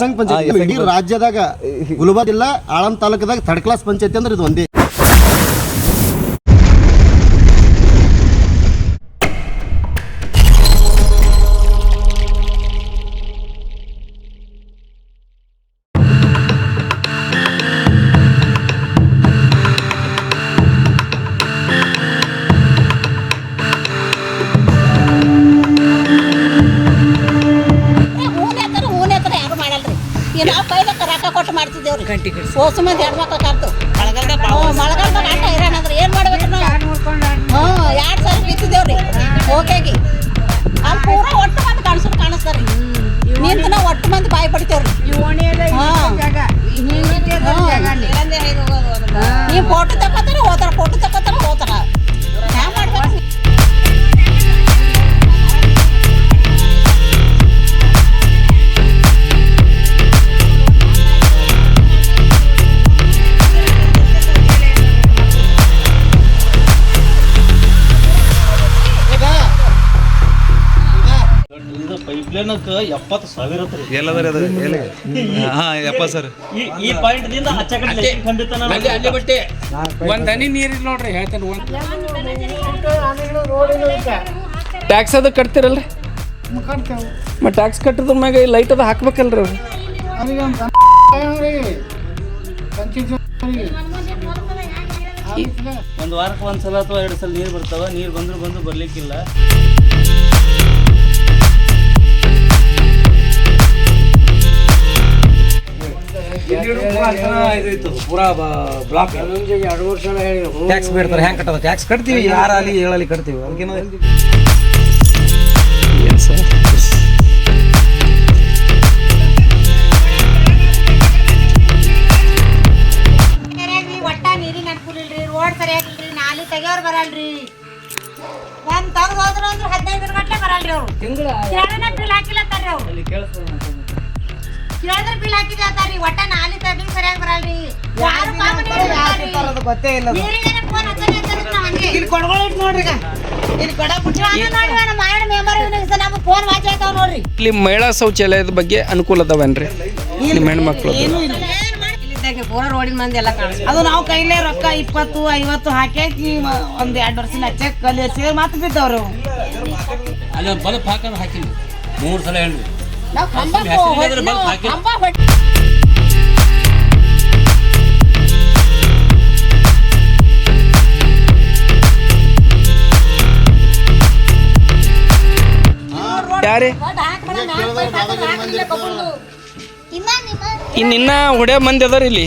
ಯಸಂಗ್ ಪಂಚಾಯತಿ ಇಡೀ ರಾಜ್ಯದಾಗ ಗುಲ್ಬರ್ಗ ಜಿಲ್ಲಾ ಆಳಂ ತಾಲೂಕದಾಗ ಥರ್ಡ್ ಕ್ಲಾಸ್ ಪಂಚಾಯತಿ ಅಂದ್ರೆ ಇದು ಒಂದೇ. ಕೈಲಕ್ಕ ರೊಕ್ಕ ಕೊಟ್ಟು ಮಾಡ್ತಿದ್ದೇವ್ರಿ. ಗಂಟಿ ಕಟ್ಸಿ ಮಂದಿ ಹೆಣ್ಮಕ್ಳು ಕರ್ತು ಮಳೆಗಾಲದಾಗ ಮಳೆಗಾಲದಾಗ ಆಟ ಇರೋಣ ಅಂದ್ರೆ ಏನು ಮಾಡ್ಬೇಕು ನಾವು? ಹ್ಞೂ ಎರಡು ಸಾವಿರ ಬಿತ್ತಿದ್ದೇವ್ರಿ? ಓಕೆ ಅಲ್ಲಿ ಪೂರ ಒಟ್ಟು ಮಂದಿ ಕಾಣಿಸೋದು ಕಾಣಿಸ್ತಾರ್ರಿ. ನಿಂತು ನಾವು ಒಟ್ಟು ಮಂದಿ ಬಾಯಿ ಪಡಿತೇವ್ರಿ ನೀವು ಫೋಟೋ ತಗೋತಾರೆ ಹೋತಾರ ಫೋಟೋ ತಗೋತಾರ ಇದು ಪೈಪ್ಲೈನಕ್ಕೆ ಎಪ್ಪತ್ತು ಸಾವಿರ ಎಲ್ಲದರಿ ಅದ ಎಲ್ಲಿ? ಹಾ ಯಪ್ಪ ಸರ್ ಈ ಈ ಪಾಯಿಂಟ್ದಿಂದ ಆಚೆ ಕಡೆ ಲೈಟಿಂಗ್ ಅಲ್ಲಿ ಅಲ್ಲಿ ಬಟ್ಟೆ. ಒಂದ್ ಹನಿ ನೀರಿಲ್ಲ ನೋಡ್ರಿ ಹೇಳ್ತೇನೆ ಒಂದ್. ಟ್ಯಾಕ್ಸ್ ಅದು ಕಟ್ತಿರಲ್ರಿ? ಮತ್ತೆ ಟ್ಯಾಕ್ಸ್ ಕಟ್ಟಿದ್ರ ಮ್ಯಾಗ ಲೈಟ್ ಅದು ಹಾಕ್ಬೇಕಲ್ರಿ ಅವ್ರು. ಒಂದು ವಾರಕ್ಕೆ ಒಂದು ಸಲ ಅಥವಾ ಎರಡು ಸಲ ನೀರು ಬರ್ತಾವ ನೀರು ಬಂದ್ರು ಬಂದು ಬರ್ಲಿಕ್ಕಿಲ್ಲ. ಪೂರಾ ಬ್ಲಾಕ್ ಟ್ಯಾಕ್ಸ್ ಬೇಡ್ತಾರೆ ಹೆಂಗ್ ಕಟ್ಟೋದು? ಟ್ಯಾಕ್ಸ್ ಕಟ್ತೀವಿ ಯಾರಲ್ಲಿ ಹೇಳಲಿ ಕಟ್ತೀವಿ. ಅದಕ್ಕೇನು ಏನು ಸರ್? ತೆಗಿಯೋರ್ ಬರಲ್ರಿ. ಒಂದ್ ತೆಗ್ದು ಹೋದ್ರು ಅಂದ್ರೆ ಹದಿನೈದು ಗಂಟೆ ಬರಲ್ರಿ ಅವ್ರು. ಕೇಳಿದ್ರೆ ಬಿಲ್ ಅಲ್ಲಿ ಅವ್ರು ಕೇಳಿದ್ರೆ ಬಿಲ್ ಹಾಕಿದೆ ಅಂತಾರ್ರಿ ಒಟ್ಟ ನಾಲಿ ತೆಗಿ ಸರಿಯಾಗಿ ಬರಲ್ರಿ. ಯಾರು ಗೊತ್ತೇ ಇಲ್ಲ ನೀರಿನ ಫೋನ್ ಹಂಗೆ. ಇಲ್ಲಿ ನೋಡ್ರಿ ಈಗ. ಇಲ್ಲಿ ಕೊಡ ನಮ್ಮ ಮಾಯಣ ಮೆಂಬರ್ ನಮ್ಮ ಫೋನ್ ವಾಚ್ ಆಯ್ತಾವ ನೋಡ್ರಿ. ಇಲ್ಲಿ ಮಹಿಳಾ ಶೌಚಾಲಯದ ಬಗ್ಗೆ ಅನುಕೂಲ ಅದಾವೇನ್ರಿ? ನಿಮ್ಮ ಹೆಣ್ಮಕ್ಳು ಪೂರ ರೋಡಿನ ಮಂದಿ ಎಲ್ಲ ಕಾಣಿಸ್ ಅದು ನಾವು ಕೈಲೇ ರೊಕ್ಕ ಇಪ್ಪತ್ತು ಐವತ್ತು ಹಾಕಿ ಒಂದ್ ಎರಡು ವರ್ಷ ಹಚ್ಚಕ್ ಕಲಿ ಮತ್ತೆ ಮಾತು ಬಿದ್ದವ್ರು. ಅಲ್ಲಿ ಬಲ್ಪ್ ಹಾಕಿಲ್ಲ ಮೂರು ಸಲ ಹೇಳ್ರಿ ನಾವು ಕಂಬ. ಕಂಬ ಹೊಡ್- ಯಾರೇ? ಹೊಡ್ ಹಾಕ್ಬೇಡ, ನಾಲ್ಕು ಮಂದಿ ಹಾಕಿದ್ರೆ ಹಾಕಿಲ್ಲ ಕಬ್ಬುಂದು. ಇನ್ನ ನಿಮ್ಮ ಇನ್ನು ಇನ್ನ ಹೊಡೆ ಮಂದಿ ಅದಾರ ಇಲ್ಲಿ.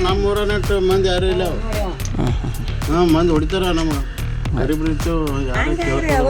ನಮ್ಮೂರ ನೆಟ್ಟು ಮಂದಿ ಯಾರು ಇಲ್ಲ. ಹಾಂ ಮಂದಿ ಹೊಡಿತಾರ ನಮ್ಮ ಗರೀಬ್ರು ಇತ್ತು ಯಾರು ಕೇಳ್ತಾರ?